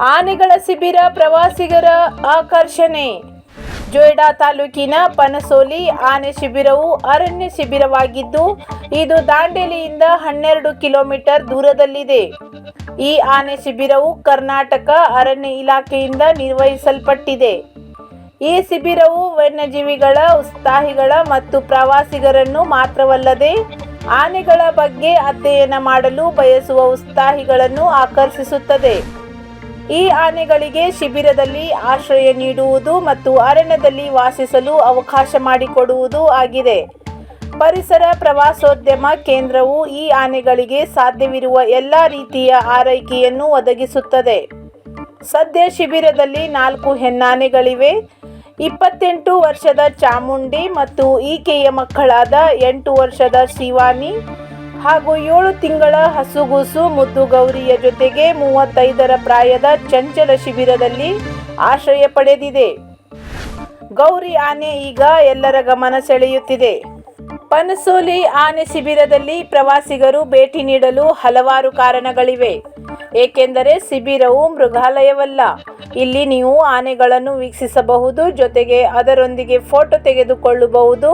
ಆನೆಗಳ ಶಿಬಿರ ಪ್ರವಾಸಿಗರ ಆಕರ್ಷಣೆ. ಜೋಯ್ಡಾ ತಾಲೂಕಿನ ಪನಸೋಲಿ ಆನೆ ಶಿಬಿರವು ಅರಣ್ಯ ಶಿಬಿರವಾಗಿದ್ದು, ಇದು ದಾಂಡೇಲಿಯಿಂದ ಹನ್ನೆರಡು ಕಿಲೋಮೀಟರ್ ದೂರದಲ್ಲಿದೆ. ಈ ಆನೆ ಶಿಬಿರವು ಕರ್ನಾಟಕ ಅರಣ್ಯ ಇಲಾಖೆಯಿಂದ ನಿರ್ವಹಿಸಲ್ಪಟ್ಟಿದೆ. ಈ ಶಿಬಿರವು ವನ್ಯಜೀವಿಗಳ, ಉತ್ಸಾಹಿಗಳ ಮತ್ತು ಪ್ರವಾಸಿಗರನ್ನು ಮಾತ್ರವಲ್ಲದೆ ಆನೆಗಳ ಬಗ್ಗೆ ಅಧ್ಯಯನ ಮಾಡಲು ಬಯಸುವ ಉತ್ಸಾಹಿಗಳನ್ನು ಆಕರ್ಷಿಸುತ್ತದೆ. ಈ ಆನೆಗಳಿಗೆ ಶಿಬಿರದಲ್ಲಿ ಆಶ್ರಯ ನೀಡುವುದು ಮತ್ತು ಅರಣ್ಯದಲ್ಲಿ ವಾಸಿಸಲು ಅವಕಾಶ ಮಾಡಿಕೊಡುವುದು ಆಗಿದೆ. ಪರಿಸರ ಪ್ರವಾಸೋದ್ಯಮ ಕೇಂದ್ರವು ಈ ಆನೆಗಳಿಗೆ ಸಾಧ್ಯವಿರುವ ಎಲ್ಲ ರೀತಿಯ ಆರೈಕೆಯನ್ನು ಒದಗಿಸುತ್ತದೆ. ಸದ್ಯ ಶಿಬಿರದಲ್ಲಿ ನಾಲ್ಕು ಹೆಣ್ಣಾನೆಗಳಿವೆ. ಇಪ್ಪತ್ತೆಂಟು ವರ್ಷದ ಚಾಮುಂಡಿ ಮತ್ತು ಈಕೆಯ ಮಕ್ಕಳಾದ ಎಂಟು ವರ್ಷದ ಶಿವಾನಿ ಹಾಗೂ ಏಳು ತಿಂಗಳ ಹಸುಗೂಸು ಮುದ್ದು ಗೌರಿಯ ಜೊತೆಗೆ ಮೂವತ್ತೈದರ ಪ್ರಾಯದ ಚಂಚಲ ಶಿಬಿರದಲ್ಲಿ ಆಶ್ರಯ ಪಡೆದಿದೆ. ಗೌರಿ ಆನೆ ಈಗ ಎಲ್ಲರ ಗಮನ ಸೆಳೆಯುತ್ತಿದೆ. ಪನಸೋಲಿ ಆನೆ ಶಿಬಿರದಲ್ಲಿ ಪ್ರವಾಸಿಗರು ಭೇಟಿ ನೀಡಲು ಹಲವಾರು ಕಾರಣಗಳಿವೆ. ಏಕೆಂದರೆ ಶಿಬಿರವು ಮೃಗಾಲಯವಲ್ಲ. ಇಲ್ಲಿ ನೀವು ಆನೆಗಳನ್ನು ವೀಕ್ಷಿಸಬಹುದು, ಜೊತೆಗೆ ಅದರೊಂದಿಗೆ ಫೋಟೋ ತೆಗೆದುಕೊಳ್ಳಬಹುದು.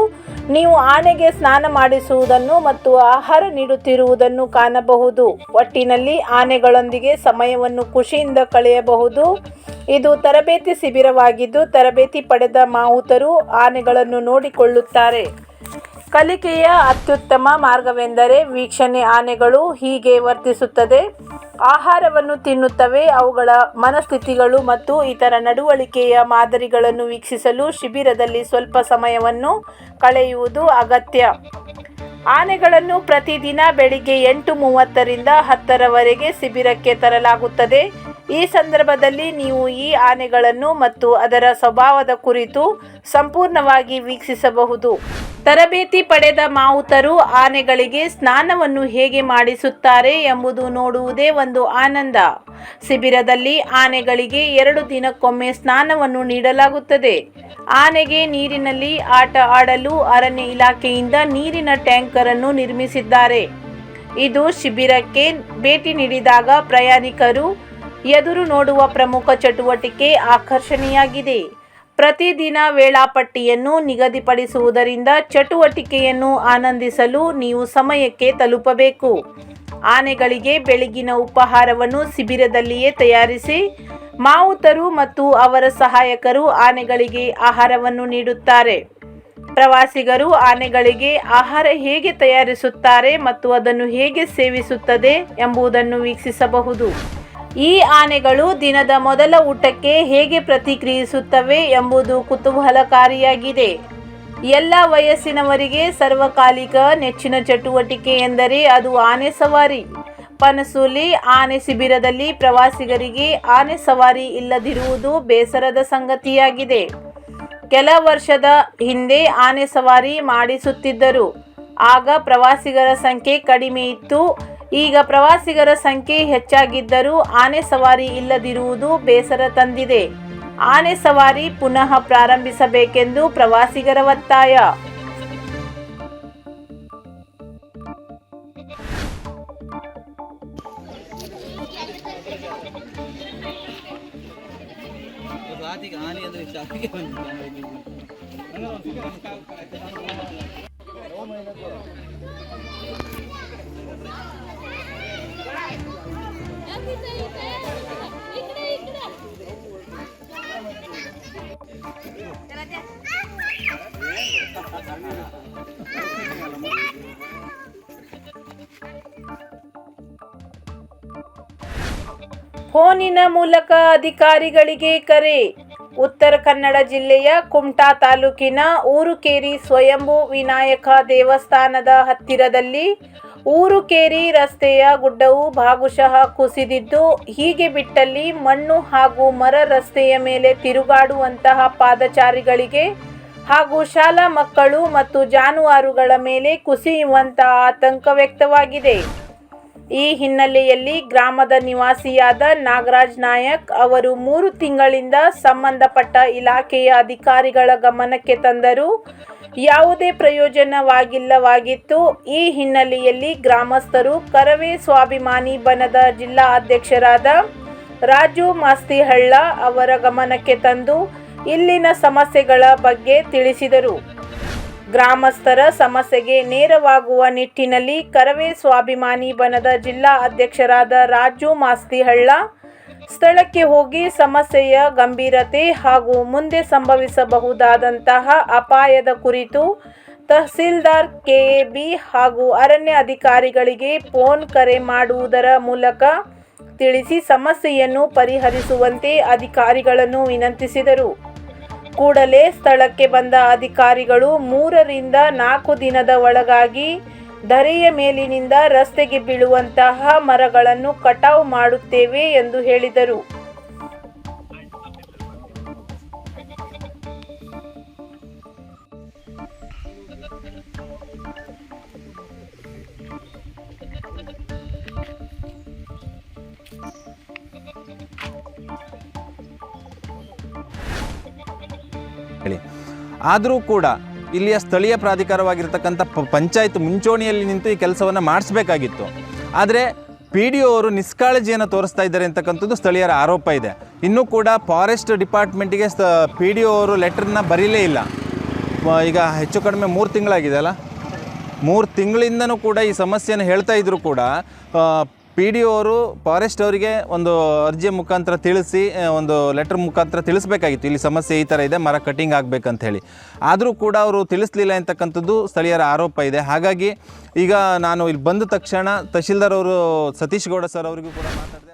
ನೀವು ಆನೆಗೆ ಸ್ನಾನ ಮಾಡಿಸುವುದನ್ನು ಮತ್ತು ಆಹಾರ ನೀಡುತ್ತಿರುವುದನ್ನು ಕಾಣಬಹುದು. ಒಟ್ಟಿನಲ್ಲಿ ಆನೆಗಳೊಂದಿಗೆ ಸಮಯವನ್ನು ಖುಷಿಯಿಂದ ಕಳೆಯಬಹುದು. ಇದು ತರಬೇತಿ ಶಿಬಿರವಾಗಿದ್ದು, ತರಬೇತಿ ಪಡೆದ ಮಾವುತರು ಆನೆಗಳನ್ನು ನೋಡಿಕೊಳ್ಳುತ್ತಾರೆ. ಕಲಿಕೆಯ ಅತ್ಯುತ್ತಮ ಮಾರ್ಗವೆಂದರೆ ವೀಕ್ಷಣೆ ಆನೆಗಳು ಹೀಗೆ ವರ್ತಿಸುತ್ತದೆ. ಆಹಾರವನ್ನು ತಿನ್ನುತ್ತವೆ, ಅವುಗಳ ಮನಸ್ಥಿತಿಗಳು ಮತ್ತು ಇತರ ನಡವಳಿಕೆಯ ಮಾದರಿಗಳನ್ನು ವೀಕ್ಷಿಸಲು ಶಿಬಿರದಲ್ಲಿ ಸ್ವಲ್ಪ ಸಮಯವನ್ನು ಕಳೆಯುವುದು ಅಗತ್ಯ. ಆನೆಗಳನ್ನು ಪ್ರತಿದಿನ ಬೆಳಿಗ್ಗೆ ಎಂಟು ಮೂವತ್ತರಿಂದ ಹತ್ತರವರೆಗೆ ಶಿಬಿರಕ್ಕೆ ತರಲಾಗುತ್ತದೆ. ಈ ಸಂದರ್ಭದಲ್ಲಿ ನೀವು ಈ ಆನೆಗಳನ್ನು ಮತ್ತು ಅದರ ಸ್ವಭಾವದ ಕುರಿತು ಸಂಪೂರ್ಣವಾಗಿ ವೀಕ್ಷಿಸಬಹುದು. ತರಬೇತಿ ಪಡೆದ ಮಾವುತರು ಆನೆಗಳಿಗೆ ಸ್ನಾನವನ್ನು ಹೇಗೆ ಮಾಡಿಸುತ್ತಾರೆ ಎಂಬುದು ನೋಡುವುದೇ ಒಂದು ಆನಂದ. ಶಿಬಿರದಲ್ಲಿ ಆನೆಗಳಿಗೆ ಎರಡು ದಿನಕ್ಕೊಮ್ಮೆ ಸ್ನಾನವನ್ನು ನೀಡಲಾಗುತ್ತದೆ. ಆನೆಗೆ ನೀರಿನಲ್ಲಿ ಆಟ ಆಡಲು ಅರಣ್ಯ ಇಲಾಖೆಯಿಂದ ನೀರಿನ ಟ್ಯಾಂಕರ್ ಅನ್ನು ನಿರ್ಮಿಸಿದ್ದಾರೆ. ಇದು ಶಿಬಿರಕ್ಕೆ ಭೇಟಿ ನೀಡಿದಾಗ ಪ್ರಯಾಣಿಕರು ಎದುರು ನೋಡುವ ಪ್ರಮುಖ ಚಟುವಟಿಕೆ ಆಕರ್ಷಣೆಯಾಗಿದೆ. ಪ್ರತಿದಿನ ವೇಳಾಪಟ್ಟಿಯನ್ನು ನಿಗದಿಪಡಿಸುವುದರಿಂದ ಚಟುವಟಿಕೆಯನ್ನು ಆನಂದಿಸಲು ನೀವು ಸಮಯಕ್ಕೆ ತಲುಪಬೇಕು. ಆನೆಗಳಿಗೆ ಬೆಳಗಿನ ಉಪಹಾರವನ್ನು ಶಿಬಿರದಲ್ಲಿಯೇ ತಯಾರಿಸಿ ಮಾವುತರು ಮತ್ತು ಅವರ ಸಹಾಯಕರು ಆನೆಗಳಿಗೆ ಆಹಾರವನ್ನು ನೀಡುತ್ತಾರೆ. ಪ್ರವಾಸಿಗರು ಆನೆಗಳಿಗೆ ಆಹಾರ ಹೇಗೆ ತಯಾರಿಸುತ್ತಾರೆ ಮತ್ತು ಅದನ್ನು ಹೇಗೆ ಸೇವಿಸುತ್ತದೆ ಎಂಬುದನ್ನು ವೀಕ್ಷಿಸಬಹುದು. ಈ ಆನೆಗಳು ದಿನದ ಮೊದಲ ಊಟಕ್ಕೆ ಹೇಗೆ ಪ್ರತಿಕ್ರಿಯಿಸುತ್ತವೆ ಎಂಬುದು ಕುತೂಹಲಕಾರಿಯಾಗಿದೆ. ಎಲ್ಲ ವಯಸ್ಸಿನವರಿಗೆ ಸರ್ವಕಾಲಿಕ ನೆಚ್ಚಿನ ಚಟುವಟಿಕೆ ಎಂದರೆ ಅದು ಆನೆ ಸವಾರಿ. ಪನಸೂಲಿ, ಆನೆ ಶಿಬಿರದಲ್ಲಿ ಪ್ರವಾಸಿಗರಿಗೆ ಆನೆ ಸವಾರಿ ಇಲ್ಲದಿರುವುದು ಬೇಸರದ ಸಂಗತಿಯಾಗಿದೆ. ಕೆಲ ವರ್ಷದ ಹಿಂದೆ ಆನೆ ಸವಾರಿ ಮಾಡಿಸುತ್ತಿದ್ದರು. ಆಗ ಪ್ರವಾಸಿಗರ ಸಂಖ್ಯೆ ಕಡಿಮೆ ಇತ್ತು. ಈಗ ಪ್ರವಾಸಿಗರ ಸಂಖ್ಯೆ ಹೆಚ್ಚಾಗಿದ್ದರೂ ಆನೆ ಸವಾರಿ ಇಲ್ಲದಿರುವುದು ಬೇಸರ ತಂದಿದೆ. ಆನೆ ಸವಾರಿ ಪುನಃ ಪ್ರಾರಂಭಿಸಬೇಕೆಂದು ಪ್ರವಾಸಿಗರ ಒತ್ತಾಯ. ಫೋನಿನ ಮೂಲಕ ಅಧಿಕಾರಿಗಳಿಗೆ ಕರೆ. ಉತ್ತರ ಕನ್ನಡ ಜಿಲ್ಲೆಯ ಕುಮಟಾ ತಾಲೂಕಿನ ಊರುಕೇರಿ ಸ್ವಯಂಭೂ ವಿನಾಯಕ ದೇವಸ್ಥಾನದ ಹತ್ತಿರದಲ್ಲಿ ಊರುಕೇರಿ ರಸ್ತೆಯ ಗುಡ್ಡವು ಭಾಗಶಃ ಕುಸಿದಿದ್ದು, ಹೀಗೆ ಬಿಟ್ಟಲ್ಲಿ ಮಣ್ಣು ಹಾಗೂ ಮರ ರಸ್ತೆಯ ಮೇಲೆ ತಿರುಗಾಡುವಂತಹ ಪಾದಚಾರಿಗಳಿಗೆ ಹಾಗೂ ಶಾಲಾ ಮಕ್ಕಳು ಮತ್ತು ಜಾನುವಾರುಗಳ ಮೇಲೆ ಕುಸಿಯುವಂತಹ ಆತಂಕ ವ್ಯಕ್ತವಾಗಿದೆ. ಈ ಹಿನ್ನೆಲೆಯಲ್ಲಿ ಗ್ರಾಮದ ನಿವಾಸಿಯಾದ ನಾಗರಾಜ್ ನಾಯಕ್ ಅವರು ಮೂರು ತಿಂಗಳಿಂದ ಸಂಬಂಧಪಟ್ಟ ಇಲಾಖೆಯ ಅಧಿಕಾರಿಗಳ ಗಮನಕ್ಕೆ ತಂದರು ಯಾವುದೇ ಪ್ರಯೋಜನವಾಗಿಲ್ಲವಾಗಿತ್ತು. ಈ ಹಿನ್ನೆಲೆಯಲ್ಲಿ ಗ್ರಾಮಸ್ಥರು ಕರವೇ ಸ್ವಾಭಿಮಾನಿ ಬನದ ಜಿಲ್ಲಾ ಅಧ್ಯಕ್ಷರಾದ ರಾಜು ಮಾಸ್ತಿಹಳ್ಳ ಅವರ ಗಮನಕ್ಕೆ ತಂದು ಇಲ್ಲಿನ ಸಮಸ್ಯೆಗಳ ಬಗ್ಗೆ ತಿಳಿಸಿದರು. ಗ್ರಾಮಸ್ಥರ ಸಮಸ್ಯೆಗೆ ನೇರವಾಗುವ ನಿಟ್ಟಿನಲ್ಲಿ ಕರವೇ ಸ್ವಾಭಿಮಾನಿ ಬನದ ಜಿಲ್ಲಾ ಅಧ್ಯಕ್ಷರಾದ ರಾಜು ಮಾಸ್ತಿಹಳ್ಳ, ಸ್ಥಳಕ್ಕೆ ಹೋಗಿ ಸಮಸ್ಯೆಯ ಗಂಭೀರತೆ ಹಾಗೂ ಮುಂದೆ ಸಂಭವಿಸಬಹುದಾದಂತಹ ಅಪಾಯದ ಕುರಿತು ತಹಸೀಲ್ದಾರ್ ಕೆಎಬಿ ಹಾಗೂ ಅರಣ್ಯ ಅಧಿಕಾರಿಗಳಿಗೆ ಫೋನ್ ಕರೆ ಮಾಡುವುದರ ಮೂಲಕ ತಿಳಿಸಿ ಸಮಸ್ಯೆಯನ್ನು ಪರಿಹರಿಸುವಂತೆ ಅಧಿಕಾರಿಗಳನ್ನು ವಿನಂತಿಸಿದರು. ಕೂಡಲೇ ಸ್ಥಳಕ್ಕೆ ಬಂದ ಅಧಿಕಾರಿಗಳು ಮೂರರಿಂದ ನಾಲ್ಕು ದಿನದ ಒಳಗಾಗಿ ಧರೆಯ ಮೇಲಿನಿಂದ ರಸ್ತೆಗೆ ಬೀಳುವಂತಹ ಮರಗಳನ್ನು ಕಟಾವು ಮಾಡುತ್ತೇವೆ ಎಂದು ಹೇಳಿದರು. ಆದರೂ ಕೂಡ ಇಲ್ಲಿಯ ಸ್ಥಳೀಯ ಪ್ರಾಧಿಕಾರವಾಗಿರ್ತಕ್ಕಂಥ ಪಂಚಾಯತ್ ಮುಂಚೂಣಿಯಲ್ಲಿ ನಿಂತು ಈ ಕೆಲಸವನ್ನು ಮಾಡಿಸ್ಬೇಕಾಗಿತ್ತು. ಆದರೆ ಪಿ ಡಿ ಅವರು ನಿಷ್ಕಾಳಜಿಯನ್ನು ತೋರಿಸ್ತಾ ಇದ್ದಾರೆ ಅಂತಕ್ಕಂಥದ್ದು ಸ್ಥಳೀಯರ ಆರೋಪ ಇದೆ. ಇನ್ನೂ ಕೂಡ ಫಾರೆಸ್ಟ್ ಡಿಪಾರ್ಟ್ಮೆಂಟಿಗೆ ಪಿ ಡಿ ಅವರು ಲೆಟ್ರನ್ನ ಬರೀಲೇ ಇಲ್ಲ. ಈಗ ಹೆಚ್ಚು ಕಡಿಮೆ ಮೂರು ತಿಂಗಳಾಗಿದೆ ಅಲ್ಲ? ಮೂರು ತಿಂಗಳಿಂದನೂ ಕೂಡ ಈ ಸಮಸ್ಯೆಯನ್ನು ಹೇಳ್ತಾ ಇದ್ದರೂ ಕೂಡ ಪಿ ಡಿ ಅವರು ಫಾರೆಸ್ಟ್ ಅವರಿಗೆ ಒಂದು ಅರ್ಜಿಯ ಮುಖಾಂತರ ತಿಳಿಸಿ ಒಂದು ಲೆಟರ್ ಮುಖಾಂತರ ತಿಳಿಸ್ಬೇಕಾಗಿತ್ತು. ಇಲ್ಲಿ ಸಮಸ್ಯೆ ಈ ಥರ ಇದೆ, ಮರ ಕಟಿಂಗ್ ಆಗಬೇಕಂತ ಹೇಳಿ ಆದರೂ ಕೂಡ ಅವರು ತಿಳಿಸ್ಲಿಲ್ಲ ಅಂತಕ್ಕಂಥದ್ದು ಸ್ಥಳೀಯರ ಆರೋಪ ಇದೆ. ಹಾಗಾಗಿ ಈಗ ನಾನು ಇಲ್ಲಿ ಬಂದ ತಕ್ಷಣ ತಹಶೀಲ್ದಾರ್ ಅವರು, ಸತೀಶ್ ಗೌಡ ಸರ್ ಅವರಿಗೂ ಕೂಡ ಮಾತಾಡಿದೆ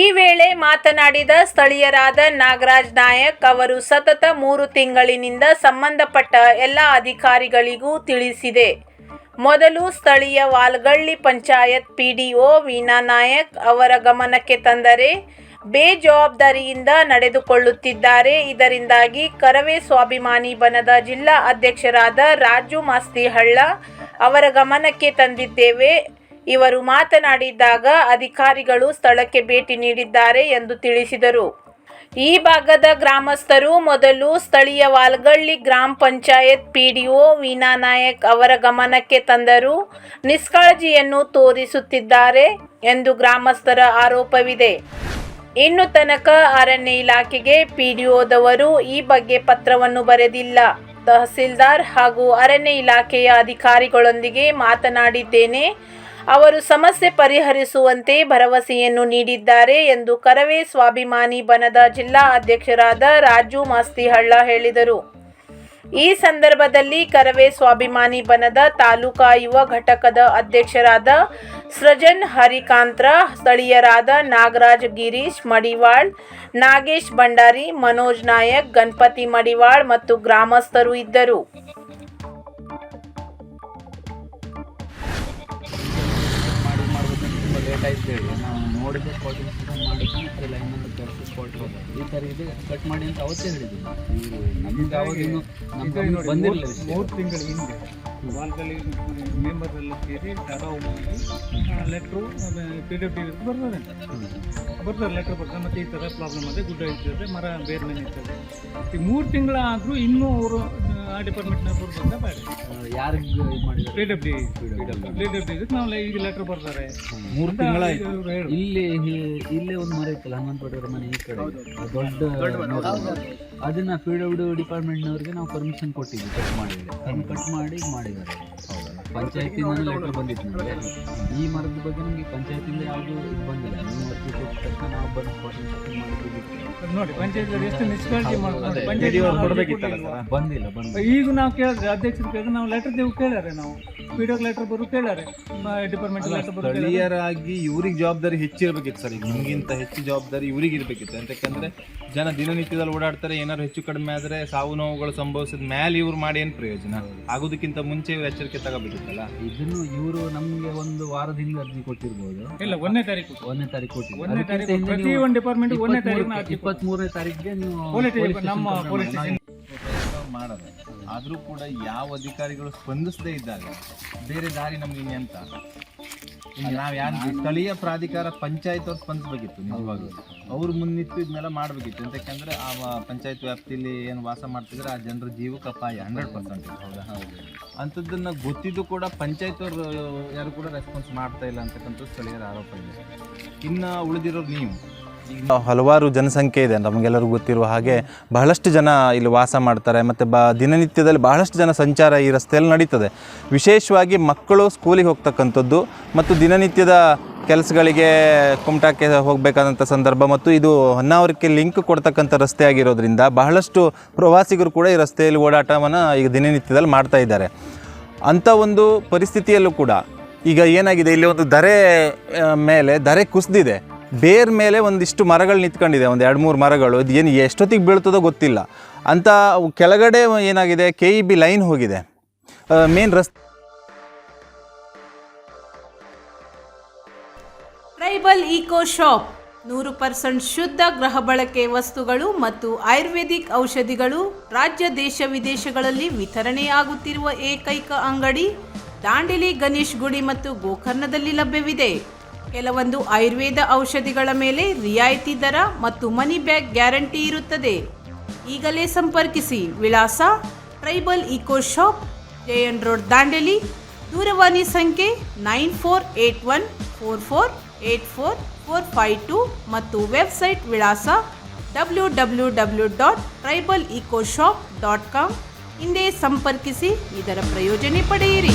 ಈ ವೇಳೆ ಮಾತನಾಡಿದ ಸ್ಥಳೀಯರಾದ ನಾಗರಾಜ್ ನಾಯಕ್ ಅವರು ಸತತ ಮೂರು ತಿಂಗಳಿನಿಂದ ಸಂಬಂಧಪಟ್ಟ ಎಲ್ಲ ಅಧಿಕಾರಿಗಳಿಗೂ ತಿಳಿಸಿದೆ. ಮೊದಲು ಸ್ಥಳೀಯ ವಾಲ್ಗಳ್ಳಿ ಪಂಚಾಯತ್ ಪಿಡಿಒ ವೀಣಾ ನಾಯಕ್ ಅವರ ಗಮನಕ್ಕೆ ತಂದರೆ ಬೇಜವಾಬ್ದಾರಿಯಿಂದ ನಡೆದುಕೊಳ್ಳುತ್ತಿದ್ದಾರೆ. ಇದರಿಂದಾಗಿ ಕರವೇ ಸ್ವಾಭಿಮಾನಿ ಬನದ ಜಿಲ್ಲಾ ಅಧ್ಯಕ್ಷರಾದ ರಾಜು ಮಾಸ್ತಿಹಳ್ಳ ಅವರ ಗಮನಕ್ಕೆ ತಂದಿದ್ದೇವೆ. ಇವರು ಮಾತನಾಡಿದಾಗ ಅಧಿಕಾರಿಗಳು ಸ್ಥಳಕ್ಕೆ ಭೇಟಿ ನೀಡಿದ್ದಾರೆ ಎಂದು ತಿಳಿಸಿದರು. ಈ ಭಾಗದ ಗ್ರಾಮಸ್ಥರು ಮೊದಲು ಸ್ಥಳೀಯ ವಾಲ್ಗಳ್ಳಿ ಗ್ರಾಮ ಪಂಚಾಯತ್ ಪಿಡಿಒ ವೀನಾ ನಾಯಕ್ ಅವರ ಗಮನಕ್ಕೆ ತಂದರು. ನಿಷ್ಕಾಳಜಿಯನ್ನು ತೋರಿಸುತ್ತಿದ್ದಾರೆ ಎಂದು ಗ್ರಾಮಸ್ಥರ ಆರೋಪವಿದೆ. ಇನ್ನು ತನಕ ಅರಣ್ಯ ಇಲಾಖೆಗೆ ಪಿಡಿಒದವರು ಈ ಬಗ್ಗೆ ಪತ್ರವನ್ನು ಬರೆದಿಲ್ಲ. ತಹಸೀಲ್ದಾರ್ ಹಾಗೂ ಅರಣ್ಯ ಇಲಾಖೆಯ ಅಧಿಕಾರಿಗಳೊಂದಿಗೆ ಮಾತನಾಡಿದ್ದೇನೆ. ಅವರು ಸಮಸ್ಯೆ ಪರಿಹರಿಸುವಂತೆ ಭರವಸೆಯನ್ನು ನೀಡಿದ್ದಾರೆ ಎಂದು ಕರವೇ ಸ್ವಾಭಿಮಾನಿ ಬನದ ಜಿಲ್ಲಾ ಅಧ್ಯಕ್ಷರಾದ ರಾಜು ಮಾಸ್ತಿಹಳ್ಳ ಹೇಳಿದರು. ಈ ಸಂದರ್ಭದಲ್ಲಿ ಕರವೇ ಸ್ವಾಭಿಮಾನಿ ಬನದ ತಾಲೂಕಾ ಯುವ ಘಟಕದ ಅಧ್ಯಕ್ಷರಾದ ಸೃಜನ್ ಹರಿಕಾಂತ್ರ, ಸ್ಥಳೀಯರಾದ ನಾಗರಾಜ್ ಗಿರೀಶ್ ಮಡಿವಾಳ್, ನಾಗೇಶ್ ಭಂಡಾರಿ, ಮನೋಜ್ ನಾಯಕ್, ಗಣಪತಿ ಮಡಿವಾಳ್ ಮತ್ತು ಗ್ರಾಮಸ್ಥರು ಇದ್ದರು. ಲೇಟ್ ಆಯ್ತು ಹೇಳಿ. ನಾವು ನೋಡಿದ ಸ್ಪಾಟಿಂಗ್ ಮಾಡಿದ್ವಿ ಮತ್ತೆ ಲೈನಲ್ಲಿ ಕೆಲಸ ಸ್ಪಾಟ್ ಈ ಥರ ಇದೆ ಕಟ್ ಮಾಡಿ ಅಂತ ಅವತ್ತೇ ಹೇಳಿದ್ವಿ ಇವರು ನಮಗೆ ಅವಾಗ ಇನ್ನು ನಮ್ಗೆ ಬಂದಿರಲಿಲ್ಲ ಮೂರು ತಿಂಗಳ ಹಿಂದೆ. ವಾಲ್ಗಲ್ಲಿ ಮೆಂಬರ್ ಎಲ್ಲ ಸೇರಿ ತರೋ ಲೆಟ್ರು ಪಿ ಡಬ್ಲ್ಯೂ ಡಿ ಬರ್ತಾರೆ ಅಂತ. ಬರ್ತಾರೆ ಲೆಟ್ರ್ ಬರ್ತಾರೆ. ಮತ್ತೆ ಈ ಥರ ಪ್ರಾಬ್ಲಮ್ ಇದೆ ಗುಡ್ಡ ಇರ್ತದೆ ಮರ ಬೇರೆ ಮನೆ ಇರ್ತದೆ. ಈ ಮೂರು ತಿಂಗಳಾದರೂ ಇನ್ನೂ ಅವರು ಆ ಡಿಪಾರ್ಟ್ಮೆಂಟ್ನ ಬಂದ ಬೇಡ ಯಾರಿಗೆ ಪಿ ಮಾಡಿದ್ರು ಪಿ ಡಬ್ಲ್ಯೂ ಪಿ ಡಬ್ಲ್ಯೂ ಇದಕ್ಕೆ ನಾವು ಈಗ ಲೆಟ್ರ್ ಬರ್ತಾರೆ. ಮೂರು ತಿಂಗಳಾಯ್ತು. ಇಲ್ಲಿ ಇಲ್ಲೇ ಒಂದು ಮರ ಇತ್ತಲ್ಲ ಹನುಮಂತಪಟ್ಟವ್ರ ಮನೆ ಈ ಕಡೆ. ದೊಡ್ಡ ಅದನ್ನ ಪಿ ಡಬ್ಲ್ಯೂ ಡಿಪಾರ್ಟ್ಮೆಂಟ್ನವ್ರಿಗೆ ನಾವು ಪರ್ಮಿಷನ್ ಕೊಟ್ಟಿದ್ವಿ ಕಟ್ ಮಾಡಿ ಕಟ್ ಮಾಡಿ ಮಾಡಿದ್ದಾರೆ. ಪಂಚಾಯತಿಂದ ಲೆಟರ್ ಬಂದಿತ್ತು ನಮಗೆ? ಈ ಮರದ ಬಗ್ಗೆ ನಮಗೆ ಪಂಚಾಯತಿಂದ ಯಾವುದು ಇದು ಬಂದಿಲ್ಲ? ನೀವು ಅರ್ಜಿ ಕೊಟ್ಟ ತಕ್ಷಣ ನಾವು ಬಂದು ನೋಡಿ ಪಂಚಾಯತ್ ಎಷ್ಟು ನಿಷ್ಕಾಳಜಿ ಮಾಡ್ತಾರೆ? ಬಂದಿಲ್ಲ ಬಂದಿಲ್ಲ. ಈಗ ನಾವು ಕೇಳಿದ್ರೆ ಅಧ್ಯಕ್ಷರು ಕೇಳಿದ್ರೆ ನಾವು ಲೆಟರ್ ದೇವು ಕೇಳಾರೆ ನಾವು. ಪಿ ಲೆಟರ್ ಬರು ಕೇಳಾರೆ ಡಿಪಾರ್ಟ್ಮೆಂಟ್ ಲೆಟರ್ ಬರು ಕೇಳಾರೆ. ಸ್ಥಳೀಯರಾಗಿ ಇವ್ರಿಗೆ ಜವಾಬ್ದಾರಿ ಹೆಚ್ಚಿರ್ಬೇಕಿತ್ತು ಸರ್ ಈಗ. ನಿಮಗಿಂತ ಹೆಚ್ಚು ಜವಾಬ್ದಾರಿ ಇವ್ರಿಗೆ ಇರ್ಬೇಕಿತ್ತು. ಯಾಕಂದ್ರೆ ಜನ ದಿನನಿತ್ಯದಲ್ಲಿ ಓಡಾಡ್ತಾರೆ ಏನಾದ್ರು ಹೆಚ್ಚು ಕಡಿಮೆ ಆದ್ರೆ ಸಾವು ನೋವುಗಳು ಸಂಭವಿಸಿದ ಮೇಲೆ ಇವ್ರು ಮಾಡಿ ಏನು ಪ್ರಯೋಜನ? ಆಗೋದಕ್ಕಿಂತ ಮುಂಚೆ ಇವ್ರು ಎಚ್ಚರಿಕೆ ತಗೋಬೇಕಿತ್ತಲ್ಲ ಇದನ್ನು ಇವರು ನಮಗೆ ಒಂದು ವಾರದ ಹಿಂದೆ ಅರ್ಜಿ ಕೊಟ್ಟಿರ್ಬೋದು. ಇಲ್ಲ ಒಂದನೇ ತಾರೀಕು. ಒಂದನೇ ತಾರೀಕು ಕೊಟ್ಟಿದ್ದಾರೆ. ಒಂದನೇ ತಾರೀಕು. ಪ್ರತಿ ಒಂದು ಡಿಪಾರ್ಟ್ಮೆಂಟ್ ಒಂದನೇ ತಾರೀಕು ಇಪ್ಪತ್ತ್ ಮೂರನೇ ತಾರೀಕಿಗೆ ನೀವು ನಮ್ಮ ಪೊಲೀಸ್ ಮಾಡೋದು ಆದರೂ ಕೂಡ ಯಾವ ಅಧಿಕಾರಿಗಳು ಸ್ಪಂದಿಸದೇ ಇದ್ದಾಗ ಬೇರೆ ದಾರಿ ನಮ್ಗೆ ಇನ್ನೆಂತ ನಾವು ಯಾರು ಸ್ಥಳೀಯ ಪ್ರಾಧಿಕಾರ ಪಂಚಾಯತ್ ಅವ್ರು ಸ್ಪಂದಿಸಬೇಕಿತ್ತು ನಿಜವಾಗ್ಲೂ. ಅವ್ರು ಮುನ್ನಿಟ್ಟು ಇದನ್ನೆಲ್ಲ ಮಾಡಬೇಕಿತ್ತು. ಯಾಕಂದ್ರೆ ಆ ಪಂಚಾಯತ್ ವ್ಯಾಪ್ತಿಯಲ್ಲಿ ಏನು ವಾಸ ಮಾಡ್ತಿದ್ರೆ ಆ ಜನರ ಜೀವಕ್ಕೆ ಅಪಾಯ ಹಂಡ್ರೆಡ್ ಪರ್ಸೆಂಟ್ ಹೌದಾ? ಅಂಥದ್ದನ್ನ ಗೊತ್ತಿದ್ದು ಕೂಡ ಪಂಚಾಯತ್ ಅವರು ಯಾರು ಕೂಡ ರೆಸ್ಪಾನ್ಸ್ ಮಾಡ್ತಾ ಇಲ್ಲ ಅಂತಕ್ಕಂಥ ಸ್ಥಳೀಯರ ಆರೋಪ ಇದೆ. ಇನ್ನು ಉಳಿದಿರೋರು ನೀವು. ಹಲವಾರು ಜನಸಂಖ್ಯೆ ಇದೆ, ನಮಗೆಲ್ಲರಿಗೂ ಗೊತ್ತಿರುವ ಹಾಗೆ ಬಹಳಷ್ಟು ಜನ ಇಲ್ಲಿ ವಾಸ ಮಾಡ್ತಾರೆ, ಮತ್ತು ಬ ದಿನನಿತ್ಯದಲ್ಲಿ ಬಹಳಷ್ಟು ಜನ ಸಂಚಾರ ಈ ರಸ್ತೆಯಲ್ಲಿ ನಡೀತದೆ. ವಿಶೇಷವಾಗಿ ಮಕ್ಕಳು ಸ್ಕೂಲಿಗೆ ಹೋಗ್ತಕ್ಕಂಥದ್ದು ಮತ್ತು ದಿನನಿತ್ಯದ ಕೆಲಸಗಳಿಗೆ ಕುಮಟಾಕ್ಕೆ ಹೋಗಬೇಕಾದಂಥ ಸಂದರ್ಭ ಮತ್ತು ಇದು ಹೊನ್ನಾವರಕ್ಕೆ ಲಿಂಕ್ ಕೊಡ್ತಕ್ಕಂಥ ರಸ್ತೆ ಆಗಿರೋದ್ರಿಂದ ಬಹಳಷ್ಟು ಪ್ರವಾಸಿಗರು ಕೂಡ ಈ ರಸ್ತೆಯಲ್ಲಿ ಓಡಾಟವನ್ನು ಈಗ ದಿನನಿತ್ಯದಲ್ಲಿ ಮಾಡ್ತಾ ಇದ್ದಾರೆ. ಅಂಥ ಒಂದು ಪರಿಸ್ಥಿತಿಯಲ್ಲೂ ಕೂಡ ಈಗ ಏನಾಗಿದೆ, ಇಲ್ಲಿ ಒಂದು ದರೆ ಮೇಲೆ ದರೆ ಕುಸಿದಿದೆ. ಬೇರ್ ಮೇಲೆ ಒಂದಿಷ್ಟು ಮರಗಳು ನಿಂತ್ಕೊಂಡಿದೆ, ಒಂದು ಎರಡು ಮೂರು ಮರಗಳು. ಇದು ಏನು ಎಷ್ಟೊತ್ತಿಗೆ ಬೀಳ್ತದೋ ಗೊತ್ತಿಲ್ಲ. ಅಂತ ಕೆಳಗಡೆ ಏನಾಗಿದೆ ಕೆ ಇ ಬಿ ಲೈನ್ ಹೋಗಿದೆ. ಮೇನ್ ರಸ್ತೆ ಟ್ರೈಬಲ್ ಈಕೋ ಶಾಪ್. ನೂರು ಪರ್ಸೆಂಟ್ ಶುದ್ಧ ಗೃಹ ಬಳಕೆ ವಸ್ತುಗಳು ಮತ್ತು ಆಯುರ್ವೇದಿಕ್ ಔಷಧಿಗಳು ರಾಜ್ಯ, ದೇಶ, ವಿದೇಶಗಳಲ್ಲಿ ವಿತರಣೆಯಾಗುತ್ತಿರುವ ಏಕೈಕ ಅಂಗಡಿ ದಾಂಡಿಲಿ ಗಣೇಶ್ ಗುಡಿ ಮತ್ತು ಗೋಕರ್ಣದಲ್ಲಿ ಲಭ್ಯವಿದೆ. ಕೆಲವೊಂದು ಆಯುರ್ವೇದ ಔಷಧಿಗಳ ಮೇಲೆ ರಿಯಾಯಿತಿ ದರ ಮತ್ತು ಮನಿ ಬ್ಯಾಗ್ ಗ್ಯಾರಂಟಿ ಇರುತ್ತದೆ. ಈಗಲೇ ಸಂಪರ್ಕಿಸಿ ವಿಳಾಸ tribal eco shop, JN road, Dandeli. ದೂರವಾಣಿ ಸಂಖ್ಯೆ nine four eight one four four eight four four five two ಮತ್ತು ವೆಬ್ಸೈಟ್ ವಿಳಾಸ W W W dot tribal eco shop dot com. ಹಿಂದೆ ಸಂಪರ್ಕಿಸಿ, ಇದರ ಪ್ರಯೋಜನ ಪಡೆಯಿರಿ.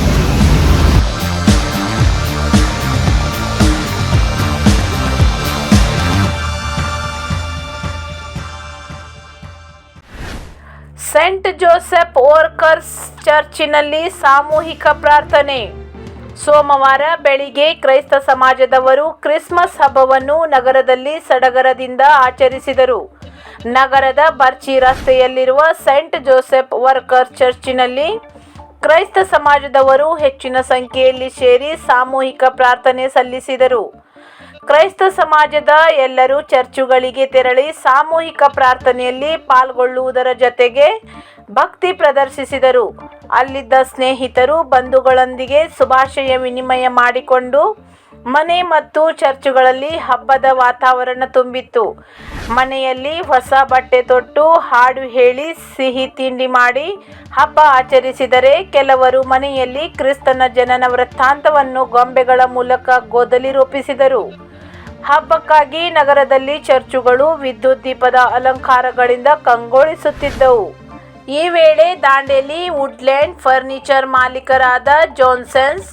ಸೆಂಟ್ ಜೋಸೆಫ್ ವರ್ಕರ್ಸ್ ಚರ್ಚಿನಲ್ಲಿ ಸಾಮೂಹಿಕ ಪ್ರಾರ್ಥನೆ. ಸೋಮವಾರ ಬೆಳಿಗ್ಗೆ ಕ್ರೈಸ್ತ ಸಮಾಜದವರು ಕ್ರಿಸ್ಮಸ್ ಹಬ್ಬವನ್ನು ನಗರದಲ್ಲಿ ಸಡಗರದಿಂದ ಆಚರಿಸಿದರು. ನಗರದ ಬರ್ಚಿ ರಸ್ತೆಯಲ್ಲಿರುವ ಸೆಂಟ್ ಜೋಸೆಫ್ ವರ್ಕರ್ ಚರ್ಚಿನಲ್ಲಿ ಕ್ರೈಸ್ತ ಸಮಾಜದವರು ಹೆಚ್ಚಿನ ಸಂಖ್ಯೆಯಲ್ಲಿ ಸೇರಿ ಸಾಮೂಹಿಕ ಪ್ರಾರ್ಥನೆ ಸಲ್ಲಿಸಿದರು. ಕ್ರೈಸ್ತ ಸಮಾಜದ ಎಲ್ಲರೂ ಚರ್ಚುಗಳಿಗೆ ತೆರಳಿ ಸಾಮೂಹಿಕ ಪ್ರಾರ್ಥನೆಯಲ್ಲಿ ಪಾಲ್ಗೊಳ್ಳುವುದರ ಜೊತೆಗೆ ಭಕ್ತಿ ಪ್ರದರ್ಶಿಸಿದರು. ಅಲ್ಲಿದ್ದ ಸ್ನೇಹಿತರು ಬಂಧುಗಳೊಂದಿಗೆ ಶುಭಾಶಯ ವಿನಿಮಯ ಮಾಡಿಕೊಂಡು ಮನೆ ಮತ್ತು ಚರ್ಚುಗಳಲ್ಲಿ ಹಬ್ಬದ ವಾತಾವರಣ ತುಂಬಿತ್ತು. ಮನೆಯಲ್ಲಿ ಹೊಸ ಬಟ್ಟೆ ತೊಟ್ಟು, ಹಾಡು ಹೇಳಿ, ಸಿಹಿ ತಿಂಡಿ ಮಾಡಿ, ಹಬ್ಬ ಆಚರಿಸಿದರೆ ಕೆಲವರು ಮನೆಯಲ್ಲಿ ಕ್ರಿಸ್ತನ ಜನನ ವೃತ್ತಾಂತವನ್ನು ಗೊಂಬೆಗಳ ಮೂಲಕ ಗೋದಲಿ ರೂಪಿಸಿದರು. ಹಬ್ಬಕ್ಕಾಗಿ ನಗರದಲ್ಲಿ ಚರ್ಚುಗಳು, ವಿದ್ಯುತ್ ದೀಪದ ಅಲಂಕಾರಗಳಿಂದ ಕಂಗೊಳಿಸುತ್ತಿದ್ದವು. ಈ ವೇಳೆ ದಾಂಡೇಲಿ ವುಡ್ಲ್ಯಾಂಡ್ ಫರ್ನಿಚರ್ ಮಾಲೀಕರಾದ ಜಾನ್ಸನ್ಸ್,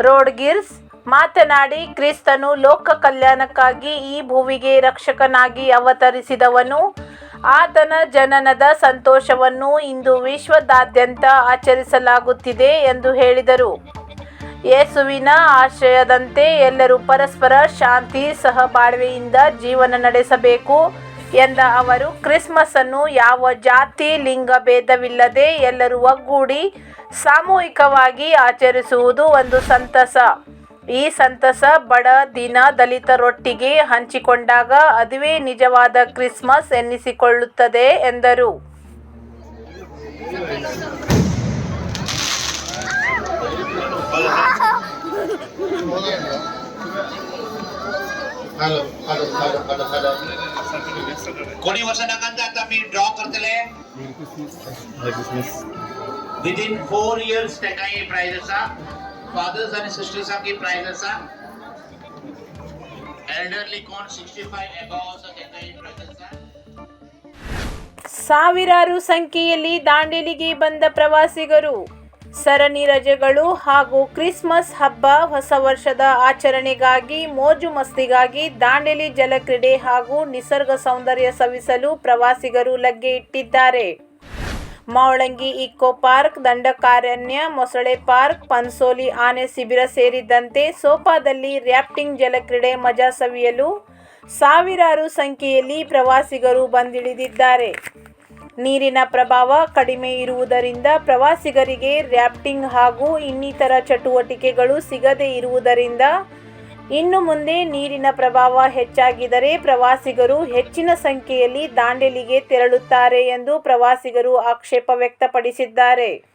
ರೋಡ್ಗಿರ್ಸ್ ಮಾತನಾಡಿ ಕ್ರಿಸ್ತನು ಲೋಕ ಕಲ್ಯಾಣಕ್ಕಾಗಿ ಈ ಭೂವಿಗೆ ರಕ್ಷಕನಾಗಿ ಅವತರಿಸಿದವನು. ಆತನ ಜನನದ ಸಂತೋಷವನ್ನು ಇಂದು ವಿಶ್ವದಾದ್ಯಂತ ಆಚರಿಸಲಾಗುತ್ತಿದೆ ಎಂದು ಹೇಳಿದರು. ಯೇಸುವಿನ ಆಶ್ರಯದಂತೆ ಎಲ್ಲರೂ ಪರಸ್ಪರ ಶಾಂತಿ, ಸಹಬಾಳ್ವೆಯಿಂದ ಜೀವನ ನಡೆಸಬೇಕು ಎಂದ ಅವರು ಕ್ರಿಸ್ಮಸ್ ಅನ್ನು ಯಾವ ಜಾತಿ, ಲಿಂಗ ಭೇದವಿಲ್ಲದೆ ಎಲ್ಲರೂ ಒಗ್ಗೂಡಿ ಸಾಮೂಹಿಕವಾಗಿ ಆಚರಿಸುವುದು ಒಂದು ಸಂತಸ. ಈ ಸಂತಸ ಬಡ ದಿನ ದಲಿತರೊಟ್ಟಿಗೆ ಹಂಚಿಕೊಂಡಾಗ ಅದುವೇ ನಿಜವಾದ ಕ್ರಿಸ್ಮಸ್ ಎನ್ನಿಸಿಕೊಳ್ಳುತ್ತದೆ ಎಂದರು hello hello hello hello hello कोणी वर्षांना आता मी ड्रॉ करतले विदिन फोर इयर्स तेका ही प्राइज आसा फादर्स आणि सिस्टर्सांक ही प्राइज आसा एल्डरली कोण सिक्स्टी फाईव्ह एबाव आसा तेका ही प्राइज आसा ಸಾವಿರಾರು ಸಂಖ್ಯೆಯಲ್ಲಿ ದಾಂಡೇಲಿಗೆ ಬಂದ ಪ್ರವಾಸಿಗರು ಸರಣಿ ರಜೆಗಳು ಹಾಗೂ ಕ್ರಿಸ್ಮಸ್ ಹಬ್ಬ ಹೊಸ ವರ್ಷದ ಆಚರಣೆಗಾಗಿ ಮೋಜು ಮಸ್ತಿಗಾಗಿ ದಾಂಡೇಲಿ ಜಲಕ್ರೀಡೆ ಹಾಗೂ ನಿಸರ್ಗ ಸೌಂದರ್ಯ ಸವಿಸಲು ಪ್ರವಾಸಿಗರು ಲಗ್ಗೆ ಇಟ್ಟಿದ್ದಾರೆ ಮಾವಳಂಗಿ ಇಕೋ ಪಾರ್ಕ್, ದಂಡಕಾರಣ್ಯ, ಮೊಸಳೆ ಪಾರ್ಕ್, ಪನ್ಸೋಲಿ ಆನೆ ಶಿಬಿರ ಸೇರಿದಂತೆ ಸೋಪಾದಲ್ಲಿ ರ್ಯಾಪ್ಟಿಂಗ್ ಜಲಕ್ರೀಡೆ ಮಜಾ ಸವಿಯಲು ಸಾವಿರಾರು ಸಂಖ್ಯೆಯಲ್ಲಿ ಪ್ರವಾಸಿಗರು ಬಂದಿಳಿದಿದ್ದಾರೆ. ನೀರಿನ ಪ್ರಭಾವ ಕಡಿಮೆ ಇರುವುದರಿಂದ ಪ್ರವಾಸಿಗರಿಗೆ ರ್ಯಾಪ್ಟಿಂಗ್ ಹಾಗೂ ಇನ್ನಿತರ ಚಟುವಟಿಕೆಗಳು ಸಿಗದೇ ಇರುವುದರಿಂದ ಇನ್ನು ಮುಂದೆ ನೀರಿನ ಪ್ರಭಾವ ಹೆಚ್ಚಾಗಿದರೆ ಪ್ರವಾಸಿಗರು ಹೆಚ್ಚಿನ ಸಂಖ್ಯೆಯಲ್ಲಿ ದಾಂಡೇಲಿಗೆ ತೆರಳುತ್ತಾರೆ ಎಂದು ಪ್ರವಾಸಿಗರು ಆಕ್ಷೇಪ ವ್ಯಕ್ತಪಡಿಸಿದ್ದಾರೆ.